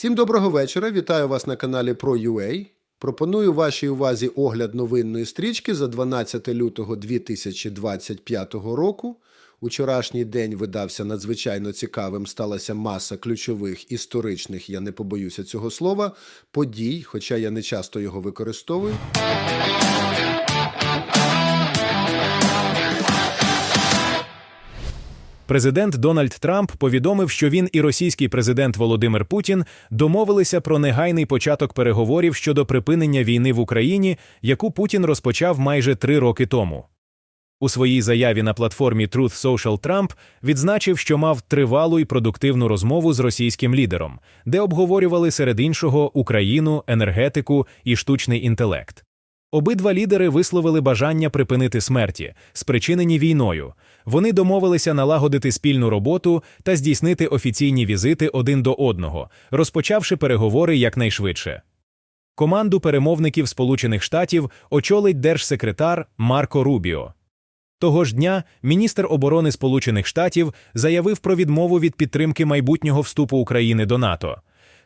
Всім доброго вечора. Вітаю вас на каналі ProUA. Пропоную вашій увазі огляд новинної стрічки за 12 лютого 2025 року. Учорашній день видався надзвичайно цікавим. Сталася маса ключових історичних, я не побоюся цього слова, подій, хоча я не часто його використовую. Президент Дональд Трамп повідомив, що він і російський президент Володимир Путін домовилися про негайний початок переговорів щодо припинення війни в Україні, яку Путін розпочав майже три роки тому. У своїй заяві на платформі Truth Social Трамп відзначив, що мав тривалу і продуктивну розмову з російським лідером, де обговорювали серед іншого Україну, енергетику і штучний інтелект. Обидва лідери висловили бажання припинити смерті, спричинені війною. Вони домовилися налагодити спільну роботу та здійснити офіційні візити один до одного, розпочавши переговори якнайшвидше. Команду перемовників Сполучених Штатів очолить держсекретар Марко Рубіо. Того ж дня міністр оборони Сполучених Штатів заявив про відмову від підтримки майбутнього вступу України до НАТО.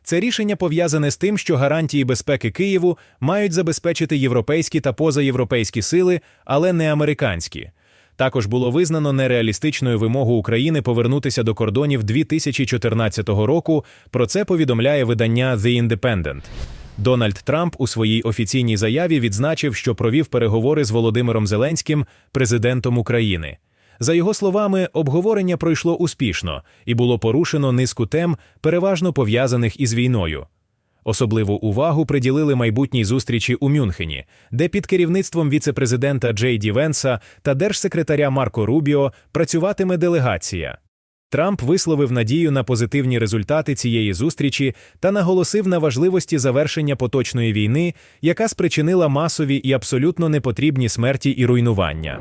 Це рішення пов'язане з тим, що гарантії безпеки Києву мають забезпечити європейські та позаєвропейські сили, але не американські. Також було визнано нереалістичною вимогу України повернутися до кордонів 2014 року. Про це повідомляє видання The Independent. Дональд Трамп у своїй офіційній заяві відзначив, що провів переговори з Володимиром Зеленським, президентом України. За його словами, обговорення пройшло успішно і було порушено низку тем, переважно пов'язаних із війною. Особливу увагу приділили майбутній зустрічі у Мюнхені, де під керівництвом віцепрезидента Джей Ді Венса та держсекретаря Марко Рубіо працюватиме делегація. Трамп висловив надію на позитивні результати цієї зустрічі та наголосив на важливості завершення поточної війни, яка спричинила масові і абсолютно непотрібні смерті і руйнування.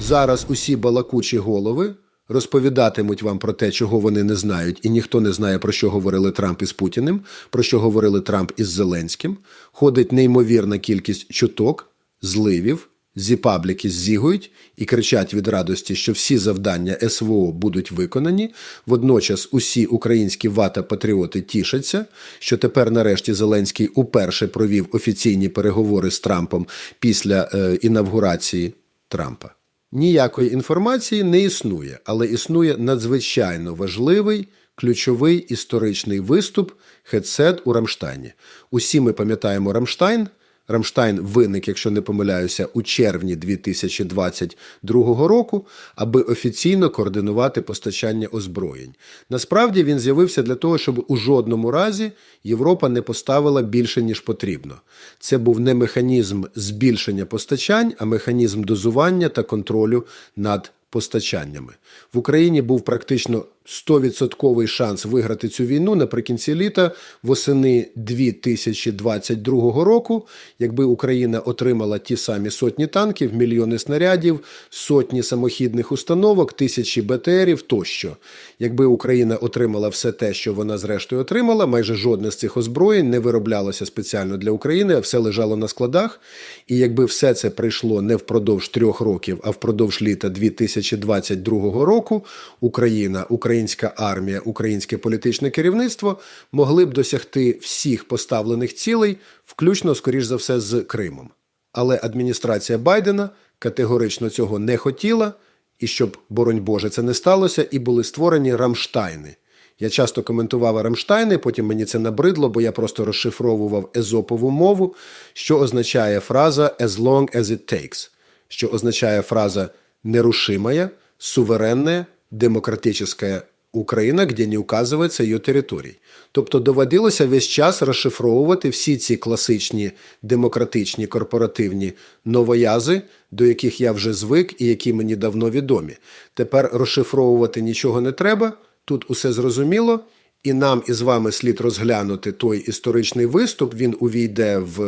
Зараз усі балакучі голови розповідатимуть вам про те, чого вони не знають, і ніхто не знає, про що говорили Трамп із Путіним, про що говорили Трамп із Зеленським. Ходить неймовірна кількість чуток, зливів. Зі пабліки зігують і кричать від радості, що всі завдання СВО будуть виконані. Водночас усі українські вата-патріоти тішаться, що тепер, нарешті, Зеленський уперше провів офіційні переговори з Трампом після е, інавгурації Трампа. Ніякої інформації не існує, але існує надзвичайно важливий ключовий історичний виступ хедсет у Рамштайні. Усі ми пам'ятаємо Рамштайн. Рамштайн виник, якщо не помиляюся, у червні 2022 року, аби офіційно координувати постачання озброєнь. Насправді він з'явився для того, щоб у жодному разі Європа не поставила більше ніж потрібно. Це був не механізм збільшення постачань, а механізм дозування та контролю над постачаннями. В Україні був практично 100% шанс виграти цю війну наприкінці літа восени 2022 року, якби Україна отримала ті самі сотні танків, мільйони снарядів, сотні самохідних установок, тисячі БТРів тощо. Якби Україна отримала все те, що вона зрештою отримала, майже жодне з цих озброєнь не вироблялося спеціально для України, а все лежало на складах. І якби все це прийшло не впродовж трьох років, а впродовж літа 2022 року, Україна, українська армія, українське політичне керівництво могли б досягти всіх поставлених цілей, включно, скоріш за все, з Кримом. Але адміністрація Байдена категорично цього не хотіла, і щоб, боронь Боже, це не сталося, і були створені Рамштайни. Я часто коментував Рамштайни, потім мені це набридло, бо я просто розшифровував езопову мову, що означає фраза as long as it takes, що означає фраза нерушимая, суверенная, демократическая Україна, де не указується її територій. Тобто доводилося весь час розшифровувати всі ці класичні демократичні корпоративні новоязи, до яких я вже звик і які мені давно відомі. Тепер розшифровувати нічого не треба, тут усе зрозуміло. І нам із вами слід розглянути той історичний виступ. Він увійде в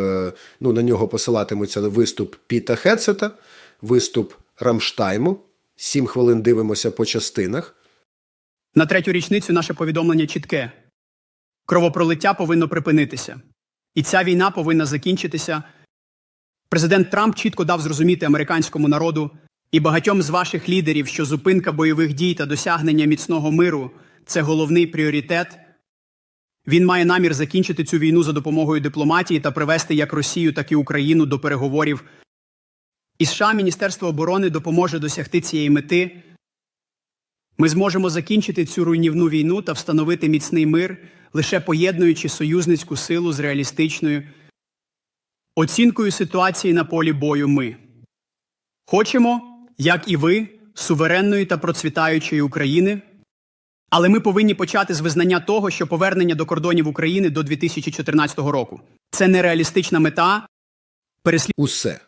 ну на нього посилатимуться виступ Піта Хетсета, виступ Рамштайму. Сім хвилин дивимося по частинах. На третю річницю наше повідомлення чітке: кровопролиття повинно припинитися, і ця війна повинна закінчитися. Президент Трамп чітко дав зрозуміти американському народу і багатьом з ваших лідерів, що зупинка бойових дій та досягнення міцного миру це головний пріоритет. Він має намір закінчити цю війну за допомогою дипломатії та привести як Росію, так і Україну до переговорів. І США Міністерство оборони допоможе досягти цієї мети. Ми зможемо закінчити цю руйнівну війну та встановити міцний мир, лише поєднуючи союзницьку силу з реалістичною оцінкою ситуації на полі бою. Ми хочемо, як і ви, суверенної та процвітаючої України. Але ми повинні почати з визнання того, що повернення до кордонів України до 2014 року це нереалістична мета. Переслід... Усе.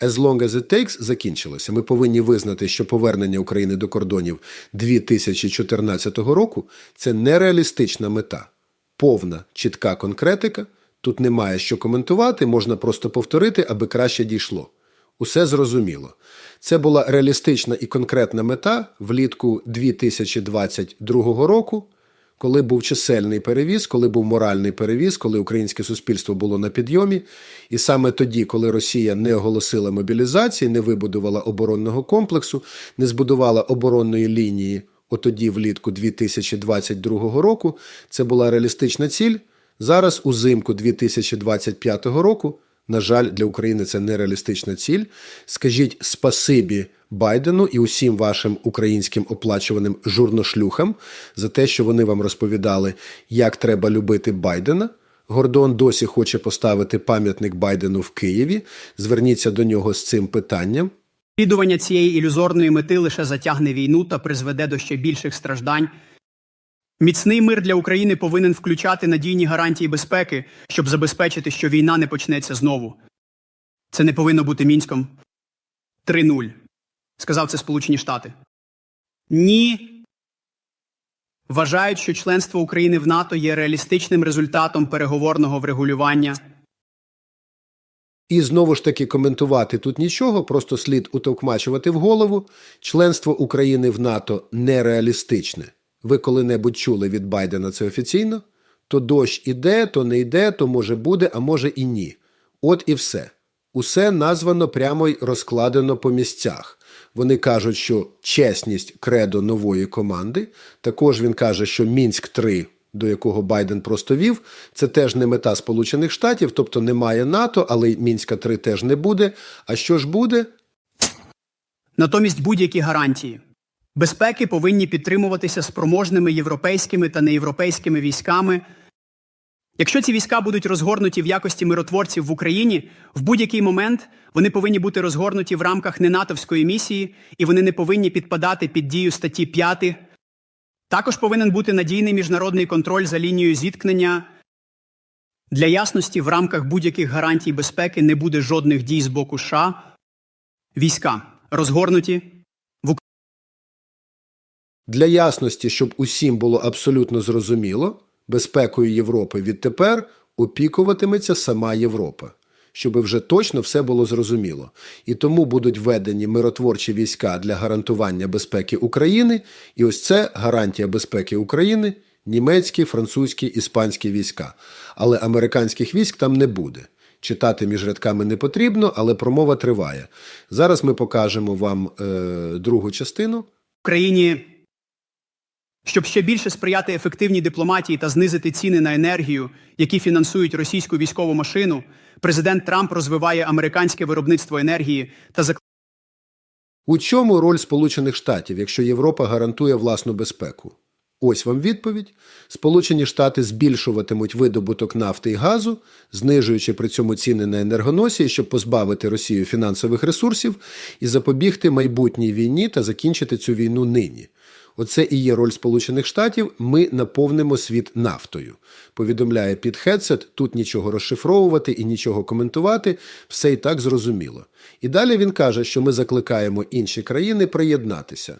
As long as it takes закінчилося. Ми повинні визнати, що повернення України до кордонів 2014 року це нереалістична мета. Повна, чітка конкретика. Тут немає що коментувати, можна просто повторити, аби краще дійшло. Усе зрозуміло. Це була реалістична і конкретна мета влітку 2022 року, коли був чисельний перевіз, коли був моральний перевіз, коли українське суспільство було на підйомі. І саме тоді, коли Росія не оголосила мобілізації, не вибудувала оборонного комплексу, не збудувала оборонної лінії, отоді, влітку 2022 року, це була реалістична ціль. Зараз, узимку 2025 року, на жаль, для України це нереалістична ціль. Скажіть спасибі Байдену і усім вашим українським оплачуваним журношлюхам за те, що вони вам розповідали, як треба любити Байдена. Гордон досі хоче поставити пам'ятник Байдену в Києві. Зверніться до нього з цим питанням. Слідування цієї ілюзорної мети лише затягне війну та призведе до ще більших страждань. Міцний мир для України повинен включати надійні гарантії безпеки, щоб забезпечити, що війна не почнеться знову. Це не повинно бути мінськом 3-0. Сказав це Сполучені Штати. Ні. Вважають, що членство України в НАТО є реалістичним результатом переговорного врегулювання. І знову ж таки коментувати тут нічого, просто слід утовкмачувати в голову. Членство України в НАТО нереалістичне. Ви коли-небудь чули від Байдена це офіційно? То дощ іде, то не йде, то може буде, а може і ні. От і все. Усе названо прямо й розкладено по місцях. Вони кажуть, що чесність кредо нової команди. Також він каже, що Мінськ 3 до якого Байден просто вів, це теж не мета Сполучених Штатів, тобто немає НАТО, але Мінська 3 теж не буде. А що ж буде? Натомість будь-які гарантії безпеки повинні підтримуватися спроможними європейськими та неєвропейськими військами. Якщо ці війська будуть розгорнуті в якості миротворців в Україні, в будь-який момент вони повинні бути розгорнуті в рамках ненатовської місії, і вони не повинні підпадати під дію статті 5. Також повинен бути надійний міжнародний контроль за лінією зіткнення. Для ясності, в рамках будь-яких гарантій безпеки не буде жодних дій з боку США. Війська розгорнуті Для ясності, щоб усім було абсолютно зрозуміло, безпекою Європи відтепер опікуватиметься сама Європа, щоб вже точно все було зрозуміло. І тому будуть введені миротворчі війська для гарантування безпеки України, і ось це гарантія безпеки України, німецькі, французькі, іспанські війська. Але американських військ там не буде. Читати між рядками не потрібно, але промова триває. Зараз ми покажемо вам е, другу частину. Україні, щоб ще більше сприяти ефективній дипломатії та знизити ціни на енергію, які фінансують російську військову машину, президент Трамп розвиває американське виробництво енергії та закликає У чому роль Сполучених Штатів, якщо Європа гарантує власну безпеку? Ось вам відповідь. Сполучені Штати збільшуватимуть видобуток нафти і газу, знижуючи при цьому ціни на енергоносії, щоб позбавити Росію фінансових ресурсів і запобігти майбутній війні та закінчити цю війну нині. Оце і є роль Сполучених Штатів. Ми наповнимо світ нафтою. Повідомляє Піт Хедсет, тут нічого розшифровувати і нічого коментувати, все і так зрозуміло. І далі він каже, що ми закликаємо інші країни приєднатися.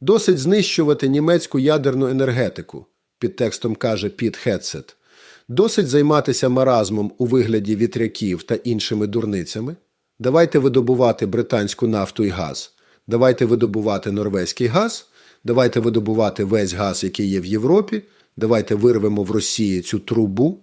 Досить знищувати німецьку ядерну енергетику, під текстом каже Піт Хедсет. Досить займатися маразмом у вигляді вітряків та іншими дурницями. Давайте видобувати британську нафту і газ. Давайте видобувати норвезький газ. Давайте видобувати весь газ, який є в Європі. Давайте вирвемо в Росії цю трубу.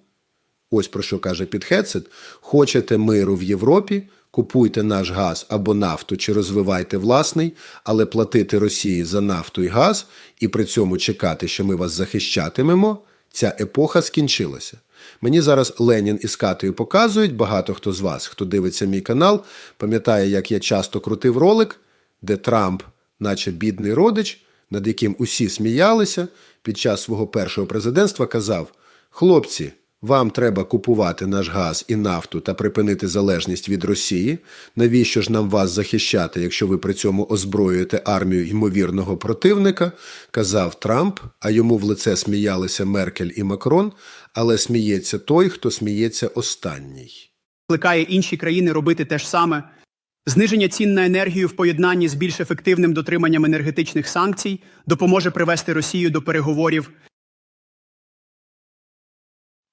Ось про що каже Підхедсет. Хочете миру в Європі, купуйте наш газ або нафту чи розвивайте власний, але платити Росії за нафту і газ і при цьому чекати, що ми вас захищатимемо. Ця епоха скінчилася. Мені зараз Ленін із Катею показують. Багато хто з вас, хто дивиться мій канал, пам'ятає, як я часто крутив ролик, де Трамп, наче бідний родич, над яким усі сміялися, під час свого першого президентства казав: Хлопці, вам треба купувати наш газ і нафту та припинити залежність від Росії. Навіщо ж нам вас захищати, якщо ви при цьому озброюєте армію ймовірного противника? казав Трамп, а йому в лице сміялися Меркель і Макрон, але сміється той, хто сміється останній. Кликає інші країни робити те ж саме. Зниження цін на енергію в поєднанні з більш ефективним дотриманням енергетичних санкцій допоможе привести Росію до переговорів.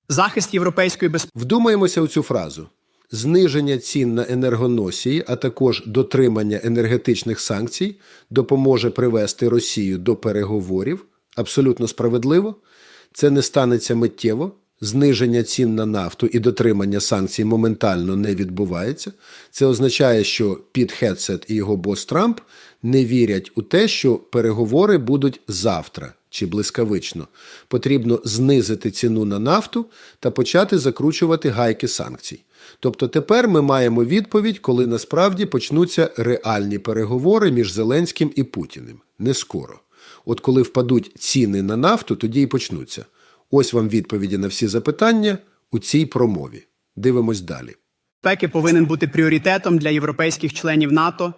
Захист європейської безпеки. Вдумаємося у цю фразу. Зниження цін на енергоносії, а також дотримання енергетичних санкцій допоможе привести Росію до переговорів. Абсолютно справедливо. Це не станеться миттєво. Зниження цін на нафту і дотримання санкцій моментально не відбувається. Це означає, що Піт Хетсет і його бос Трамп не вірять у те, що переговори будуть завтра чи блискавично. Потрібно знизити ціну на нафту та почати закручувати гайки санкцій. Тобто тепер ми маємо відповідь, коли насправді почнуться реальні переговори між Зеленським і Путіним. Не скоро. От коли впадуть ціни на нафту, тоді і почнуться. Ось вам відповіді на всі запитання у цій промові. Дивимось далі. безпеки повинен бути пріоритетом для європейських членів НАТО.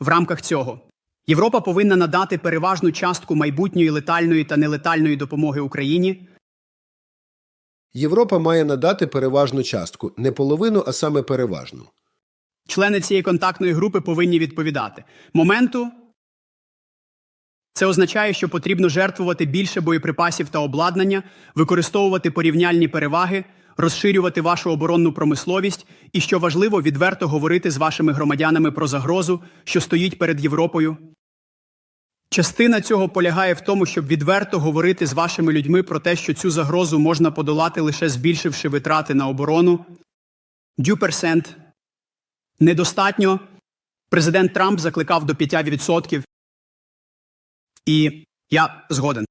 В рамках цього Європа повинна надати переважну частку майбутньої летальної та нелетальної допомоги Україні. Європа має надати переважну частку, не половину, а саме переважну. Члени цієї контактної групи повинні відповідати. Моменту це означає, що потрібно жертвувати більше боєприпасів та обладнання, використовувати порівняльні переваги, розширювати вашу оборонну промисловість і, що важливо, відверто говорити з вашими громадянами про загрозу, що стоїть перед Європою. Частина цього полягає в тому, щоб відверто говорити з вашими людьми про те, що цю загрозу можна подолати лише збільшивши витрати на оборону. Дю-персент недостатньо. Президент Трамп закликав до 5%. І я згоден.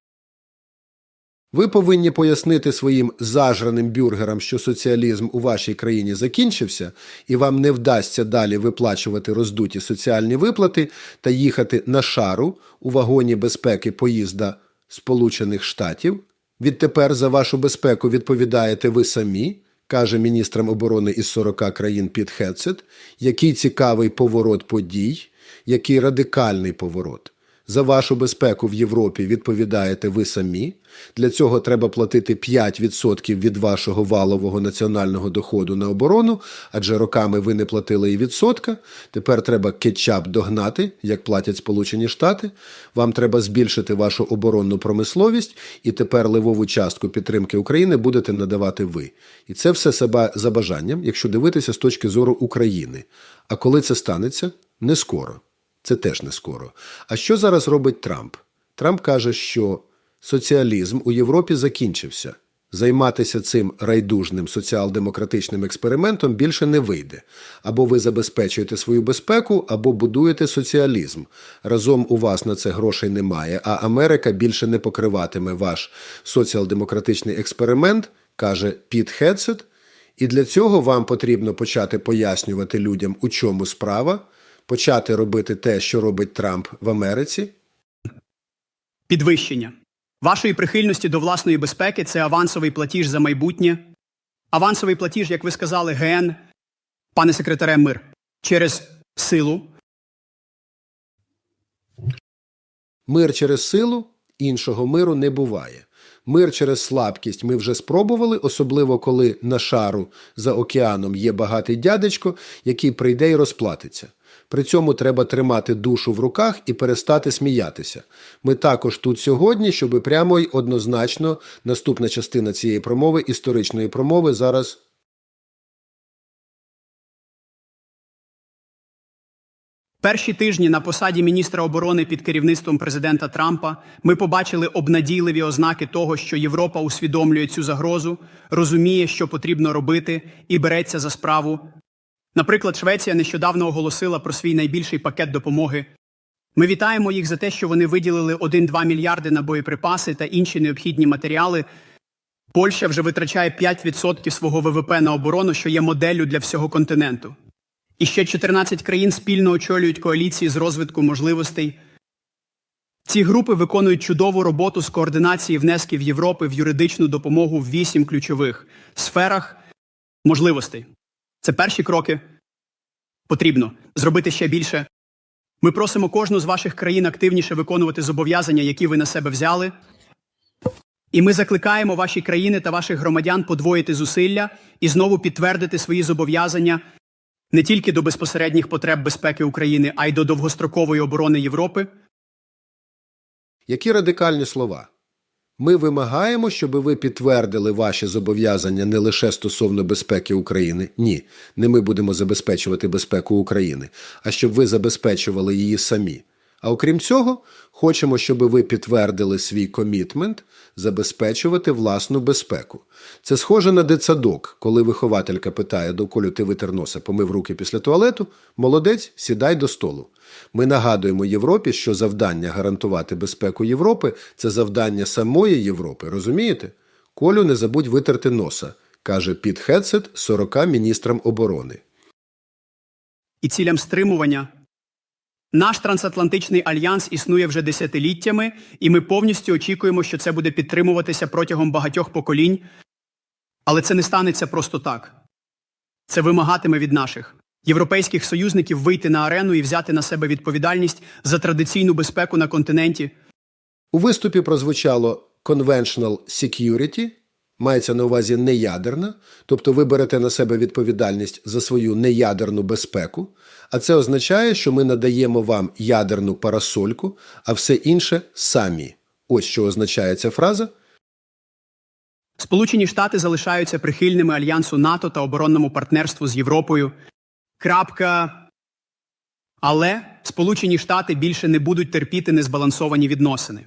Ви повинні пояснити своїм зажраним бюргерам, що соціалізм у вашій країні закінчився, і вам не вдасться далі виплачувати роздуті соціальні виплати та їхати на шару у вагоні безпеки поїзда Сполучених Штатів. Відтепер за вашу безпеку відповідаєте ви самі, каже міністрам оборони із 40 країн Піт Хетсет. Який цікавий поворот подій, який радикальний поворот. За вашу безпеку в Європі відповідаєте ви самі. Для цього треба платити 5% від вашого валового національного доходу на оборону, адже роками ви не платили і відсотка. Тепер треба кетчап догнати, як платять Сполучені Штати. Вам треба збільшити вашу оборонну промисловість, і тепер ливову частку підтримки України будете надавати ви. І це все себе за бажанням, якщо дивитися з точки зору України. А коли це станеться, не скоро. Це теж не скоро. А що зараз робить Трамп? Трамп каже, що соціалізм у Європі закінчився. Займатися цим райдужним соціал-демократичним експериментом більше не вийде. Або ви забезпечуєте свою безпеку, або будуєте соціалізм. Разом у вас на це грошей немає, а Америка більше не покриватиме ваш соціал-демократичний експеримент, каже Піт Хедсет. І для цього вам потрібно почати пояснювати людям, у чому справа, почати робити те, що робить Трамп в Америці. Підвищення вашої прихильності до власної безпеки це авансовий платіж за майбутнє. Авансовий платіж, як ви сказали, ГН, пане секретаре мир, через силу. Мир через силу іншого миру не буває. Мир через слабкість ми вже спробували, особливо коли на шару за океаном є багатий дядечко, який прийде і розплатиться. При цьому треба тримати душу в руках і перестати сміятися. Ми також тут сьогодні, щоб прямо й однозначно наступна частина цієї промови, історичної промови, зараз Перші тижні на посаді міністра оборони під керівництвом президента Трампа ми побачили обнадійливі ознаки того, що Європа усвідомлює цю загрозу, розуміє, що потрібно робити, і береться за справу. Наприклад, Швеція нещодавно оголосила про свій найбільший пакет допомоги Ми вітаємо їх за те, що вони виділили 1-2 мільярди на боєприпаси та інші необхідні матеріали. Польща вже витрачає 5% свого ВВП на оборону, що є моделлю для всього континенту. І ще 14 країн спільно очолюють коаліції з розвитку можливостей. Ці групи виконують чудову роботу з координації внесків Європи в юридичну допомогу в вісім ключових сферах можливостей. Це перші кроки. Потрібно зробити ще більше. Ми просимо кожну з ваших країн активніше виконувати зобов'язання, які ви на себе взяли. І ми закликаємо ваші країни та ваших громадян подвоїти зусилля і знову підтвердити свої зобов'язання не тільки до безпосередніх потреб безпеки України, а й до довгострокової оборони Європи. Які радикальні слова? Ми вимагаємо, щоб ви підтвердили ваші зобов'язання не лише стосовно безпеки України. Ні, не ми будемо забезпечувати безпеку України, а щоб ви забезпечували її самі. А окрім цього, хочемо, щоб ви підтвердили свій комітмент забезпечувати власну безпеку. Це схоже на дитсадок, коли вихователька питає довколю ти витер носа, помив руки після туалету. Молодець, сідай до столу. Ми нагадуємо Європі, що завдання гарантувати безпеку Європи це завдання самої Європи. Розумієте? Колю не забудь витерти носа, каже Піт Хедсет 40 міністрам оборони. і цілям стримування. Наш трансатлантичний альянс існує вже десятиліттями, і ми повністю очікуємо, що це буде підтримуватися протягом багатьох поколінь. Але це не станеться просто так. Це вимагатиме від наших європейських союзників вийти на арену і взяти на себе відповідальність за традиційну безпеку на континенті. У виступі прозвучало Conventional Security, мається на увазі неядерна, тобто ви берете на себе відповідальність за свою неядерну безпеку, а це означає, що ми надаємо вам ядерну парасольку, а все інше самі. Ось що означає ця фраза. Сполучені Штати залишаються прихильними альянсу НАТО та оборонному партнерству з Європою. Крапка. Але Сполучені Штати більше не будуть терпіти незбалансовані відносини,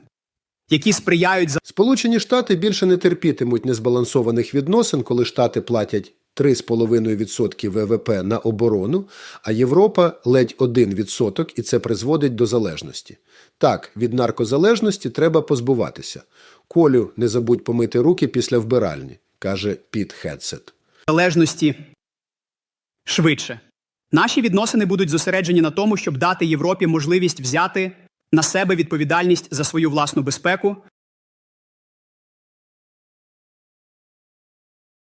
які сприяють за Сполучені Штати більше не терпітимуть незбалансованих відносин, коли Штати платять 3,5% ВВП на оборону, а Європа ледь 1%, і це призводить до залежності. Так, від наркозалежності треба позбуватися. Колю, не забудь помити руки після вбиральні, каже Піт Хедсет. залежності швидше. Наші відносини будуть зосереджені на тому, щоб дати Європі можливість взяти на себе відповідальність за свою власну безпеку.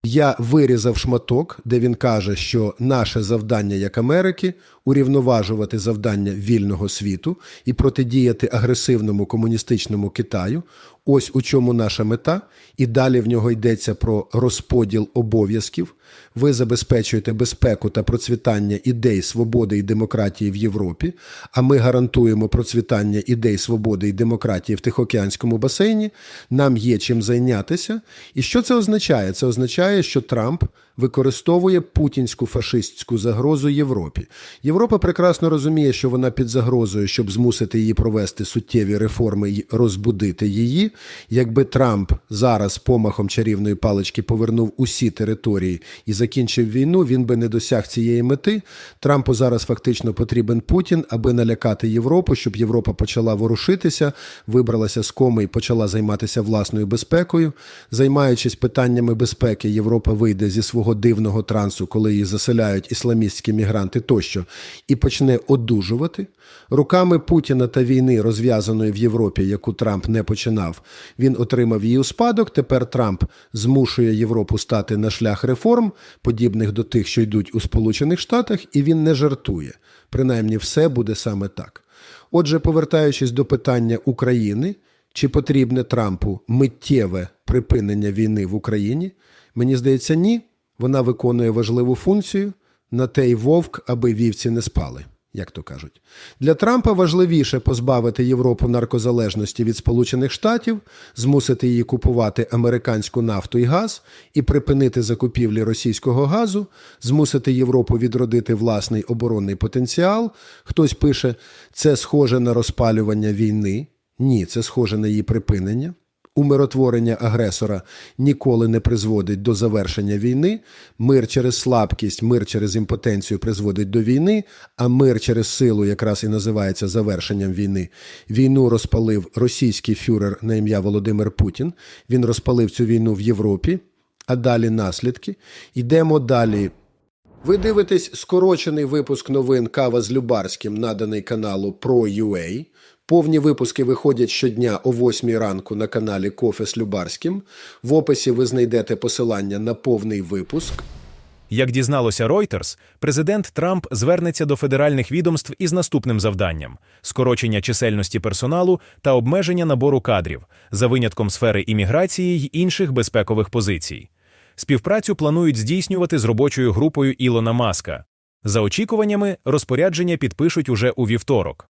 Я вирізав шматок, де він каже, що наше завдання як Америки урівноважувати завдання вільного світу і протидіяти агресивному комуністичному Китаю. Ось у чому наша мета, і далі в нього йдеться про розподіл обов'язків. Ви забезпечуєте безпеку та процвітання ідей свободи і демократії в Європі, а ми гарантуємо процвітання ідей свободи і демократії в Тихоокеанському басейні. Нам є чим зайнятися. І що це означає? Це означає, що Трамп використовує путінську фашистську загрозу Європі. Європа прекрасно розуміє, що вона під загрозою, щоб змусити її провести суттєві реформи і розбудити її. Якби Трамп зараз помахом чарівної палички повернув усі території і закінчив війну, він би не досяг цієї мети. Трампу зараз фактично потрібен Путін, аби налякати Європу, щоб Європа почала ворушитися, вибралася з коми і почала займатися власною безпекою. Займаючись питаннями безпеки, Європа вийде зі свого дивного трансу, коли її заселяють ісламістські мігранти тощо, і почне одужувати. Руками Путіна та війни, розв'язаної в Європі, яку Трамп не починав, він отримав її у спадок. Тепер Трамп змушує Європу стати на шлях реформ, подібних до тих, що йдуть у Сполучених Штатах, і він не жартує. Принаймні, все буде саме так. Отже, повертаючись до питання України, чи потрібне Трампу миттєве припинення війни в Україні, мені здається, ні. Вона виконує важливу функцію на те й вовк, аби вівці не спали, як то кажуть. Для Трампа важливіше позбавити Європу наркозалежності від Сполучених Штатів, змусити її купувати американську нафту і газ і припинити закупівлі російського газу, змусити Європу відродити власний оборонний потенціал. Хтось пише, це схоже на розпалювання війни. Ні, це схоже на її припинення. Умиротворення агресора ніколи не призводить до завершення війни. Мир через слабкість, мир через імпотенцію призводить до війни, а мир через силу якраз і називається завершенням війни. Війну розпалив російський фюрер на ім'я Володимир Путін. Він розпалив цю війну в Європі, а далі наслідки. Йдемо далі. Ви дивитесь скорочений випуск новин Кава з Любарським, наданий каналу Pro.ua. Повні випуски виходять щодня о 8 ранку на каналі Кофе з Любарським. В описі ви знайдете посилання на повний випуск. Як дізналося Reuters, президент Трамп звернеться до федеральних відомств із наступним завданням: скорочення чисельності персоналу та обмеження набору кадрів за винятком сфери імміграції й інших безпекових позицій. Співпрацю планують здійснювати з робочою групою Ілона Маска. За очікуваннями, розпорядження підпишуть уже у вівторок.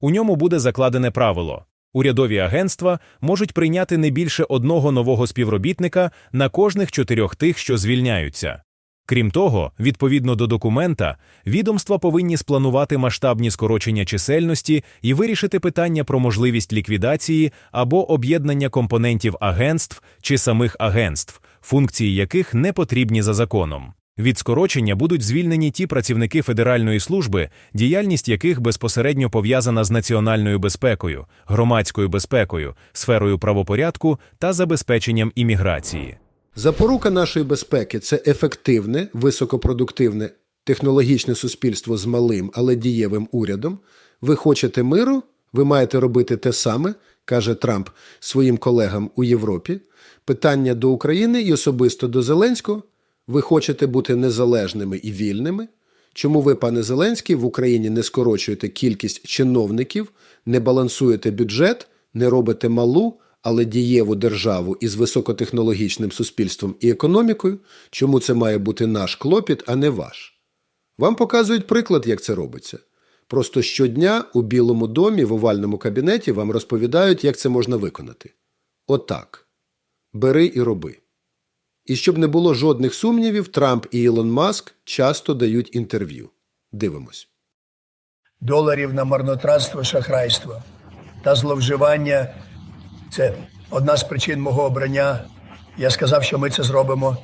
У ньому буде закладене правило: урядові агентства можуть прийняти не більше одного нового співробітника на кожних чотирьох тих, що звільняються. Крім того, відповідно до документа, відомства повинні спланувати масштабні скорочення чисельності і вирішити питання про можливість ліквідації або об'єднання компонентів агентств чи самих агентств, функції яких не потрібні за законом. Від скорочення будуть звільнені ті працівники Федеральної служби, діяльність яких безпосередньо пов'язана з національною безпекою, громадською безпекою, сферою правопорядку та забезпеченням імміграції. Запорука нашої безпеки це ефективне, високопродуктивне технологічне суспільство з малим, але дієвим урядом. Ви хочете миру? Ви маєте робити те саме, каже Трамп своїм колегам у Європі. Питання до України і особисто до Зеленського. Ви хочете бути незалежними і вільними? Чому ви, пане Зеленський, в Україні не скорочуєте кількість чиновників, не балансуєте бюджет, не робите малу, але дієву державу із високотехнологічним суспільством і економікою? Чому це має бути наш клопіт, а не ваш? Вам показують приклад, як це робиться. Просто щодня у Білому домі в овальному кабінеті вам розповідають, як це можна виконати. Отак. Бери і роби. І щоб не було жодних сумнівів, Трамп і Ілон Маск часто дають інтерв'ю. Дивимось. доларів на марнотратство, шахрайство та зловживання. Це одна з причин мого обрання. Я сказав, що ми це зробимо.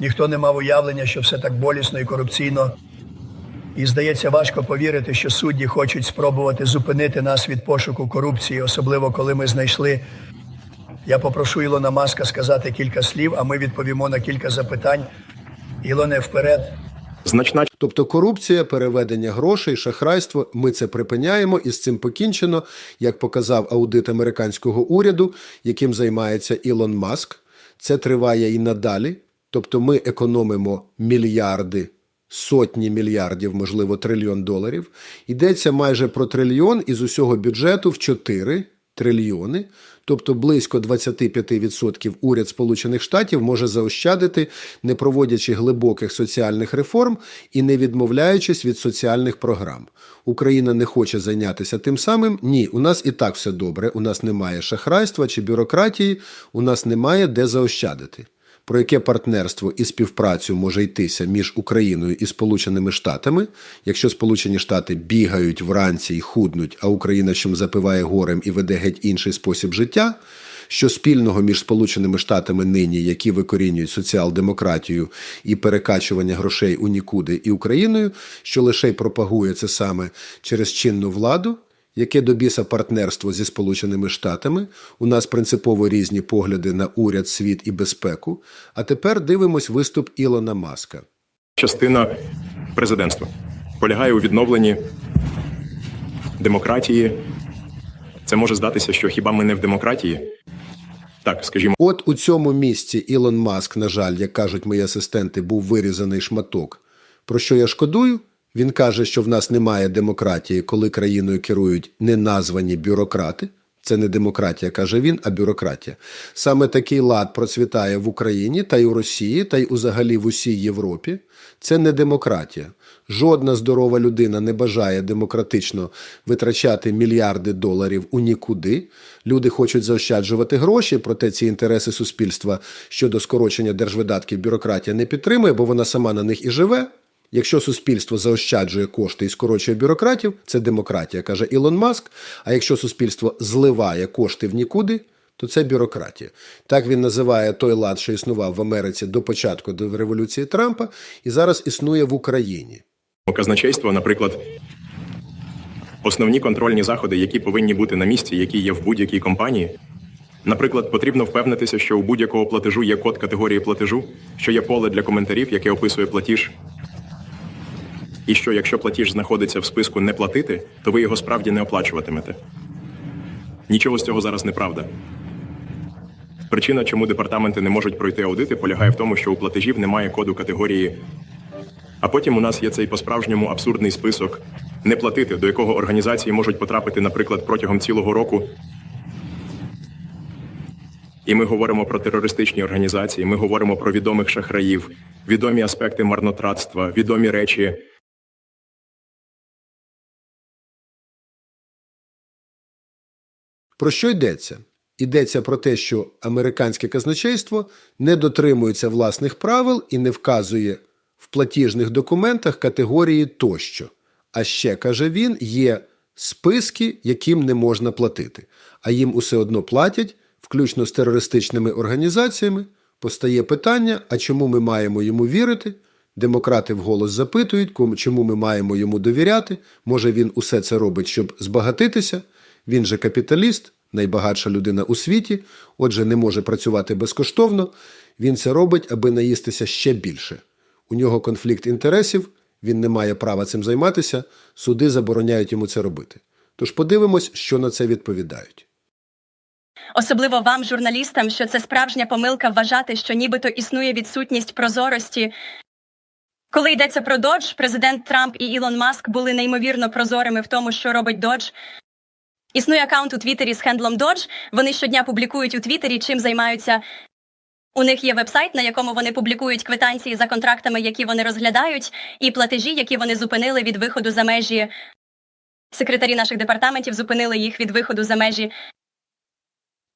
Ніхто не мав уявлення, що все так болісно і корупційно. І здається, важко повірити, що судді хочуть спробувати зупинити нас від пошуку корупції, особливо коли ми знайшли. Я попрошу Ілона Маска сказати кілька слів, а ми відповімо на кілька запитань. Ілоне, вперед. Значна Тобто корупція, переведення грошей, шахрайство ми це припиняємо і з цим покінчено, як показав аудит американського уряду, яким займається Ілон Маск. Це триває і надалі. Тобто ми економимо мільярди, сотні мільярдів, можливо, трильйон доларів. Йдеться майже про трильйон із усього бюджету в 4 трильйони. Тобто близько 25% уряд Сполучених Штатів може заощадити, не проводячи глибоких соціальних реформ і не відмовляючись від соціальних програм. Україна не хоче зайнятися тим самим. Ні, у нас і так все добре. У нас немає шахрайства чи бюрократії, у нас немає де заощадити. Про яке партнерство і співпрацю може йтися між Україною і Сполученими Штатами, якщо Сполучені Штати бігають вранці і худнуть, а Україна чим запиває горем і веде геть інший спосіб життя? Що спільного між Сполученими Штатами нині, які викорінюють соціал-демократію і перекачування грошей у нікуди, і Україною, що лише й пропагує це саме через чинну владу, яке до біса партнерство зі Сполученими Штатами. У нас принципово різні погляди на уряд, світ і безпеку. А тепер дивимось виступ Ілона Маска. частина президентства полягає у відновленні демократії. Це може здатися, що хіба ми не в демократії? Так, скажімо, От у цьому місці Ілон Маск, на жаль, як кажуть мої асистенти, був вирізаний шматок. Про що я шкодую? Він каже, що в нас немає демократії, коли країною керують неназвані бюрократи. Це не демократія, каже він, а бюрократія. Саме такий лад процвітає в Україні та й у Росії, та й взагалі в усій Європі. Це не демократія. Жодна здорова людина не бажає демократично витрачати мільярди доларів у нікуди. Люди хочуть заощаджувати гроші, проте ці інтереси суспільства щодо скорочення держвидатків бюрократія не підтримує, бо вона сама на них і живе. Якщо суспільство заощаджує кошти і скорочує бюрократів, це демократія, каже Ілон Маск. А якщо суспільство зливає кошти в нікуди, то це бюрократія. Так він називає той лад, що існував в Америці до початку до революції Трампа, і зараз існує в Україні. казначейство, наприклад, основні контрольні заходи, які повинні бути на місці, які є в будь-якій компанії. Наприклад, потрібно впевнитися, що у будь-якого платежу є код категорії платежу, що є поле для коментарів, яке описує платіж. І що якщо платіж знаходиться в списку не платити, то ви його справді не оплачуватимете. Нічого з цього зараз неправда. Причина, чому департаменти не можуть пройти аудити, полягає в тому, що у платежів немає коду категорії а потім у нас є цей по-справжньому абсурдний список не платити, до якого організації можуть потрапити, наприклад, протягом цілого року. І ми говоримо про терористичні організації, ми говоримо про відомих шахраїв, відомі аспекти марнотратства, відомі речі. Про що йдеться? Йдеться про те, що американське казначейство не дотримується власних правил і не вказує в платіжних документах категорії тощо. А ще, каже він, є списки, яким не можна платити, а їм усе одно платять, включно з терористичними організаціями. Постає питання: а чому ми маємо йому вірити? Демократи вголос запитують, чому ми маємо йому довіряти. Може, він усе це робить, щоб збагатитися. Він же капіталіст, найбагатша людина у світі, отже, не може працювати безкоштовно. Він це робить, аби наїстися ще більше. У нього конфлікт інтересів, він не має права цим займатися, суди забороняють йому це робити. Тож подивимось, що на це відповідають. Особливо вам, журналістам, що це справжня помилка вважати, що нібито існує відсутність прозорості. Коли йдеться про Додж, президент Трамп і Ілон Маск були неймовірно прозорими в тому, що робить Додж. Існує аккаунт у Твіттері з хендлом Додж. Вони щодня публікують у Твіттері, чим займаються. У них є вебсайт, на якому вони публікують квитанції за контрактами, які вони розглядають, і платежі, які вони зупинили від виходу за межі. Секретарі наших департаментів зупинили їх від виходу за межі.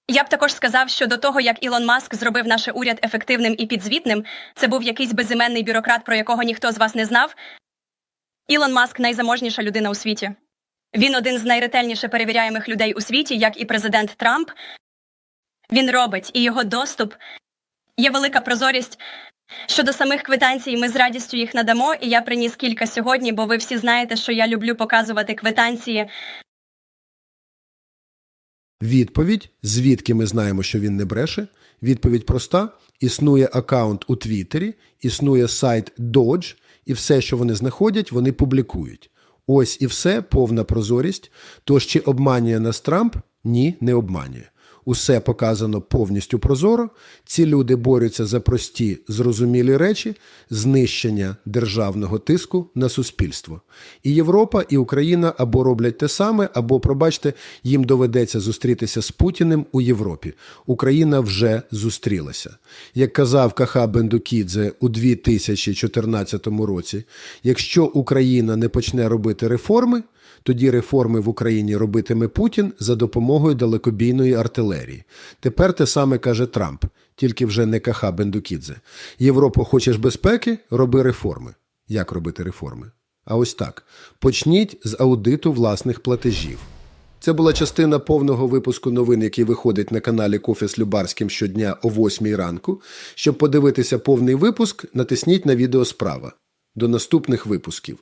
Я б також сказав, що до того, як Ілон Маск зробив наш уряд ефективним і підзвітним, це був якийсь безіменний бюрократ, про якого ніхто з вас не знав. Ілон Маск найзаможніша людина у світі. Він один з найретельніше перевіряємих людей у світі, як і президент Трамп. Він робить, і його доступ є велика прозорість. Щодо самих квитанцій, ми з радістю їх надамо, і я приніс кілька сьогодні, бо ви всі знаєте, що я люблю показувати квитанції. Відповідь, звідки ми знаємо, що він не бреше. Відповідь проста: існує аккаунт у Твіттері, існує сайт Dodge, і все, що вони знаходять, вони публікують. Ось і все, повна прозорість. Тож чи обманює нас Трамп? Ні, не обманює. Усе показано повністю прозоро. Ці люди борються за прості, зрозумілі речі, знищення державного тиску на суспільство. І Європа, і Україна або роблять те саме, або, пробачте, їм доведеться зустрітися з Путіним у Європі. Україна вже зустрілася. Як казав Каха Бендукідзе у 2014 році, якщо Україна не почне робити реформи, тоді реформи в Україні робитиме Путін за допомогою далекобійної артилерії. Тепер те саме каже Трамп, тільки вже не Каха Бендукідзе. Європа хочеш безпеки, роби реформи. Як робити реформи? А ось так: почніть з аудиту власних платежів. Це була частина повного випуску новин, який виходить на каналі Кофе з Любарським щодня о 8 ранку. Щоб подивитися повний випуск, натисніть на відео справа. До наступних випусків.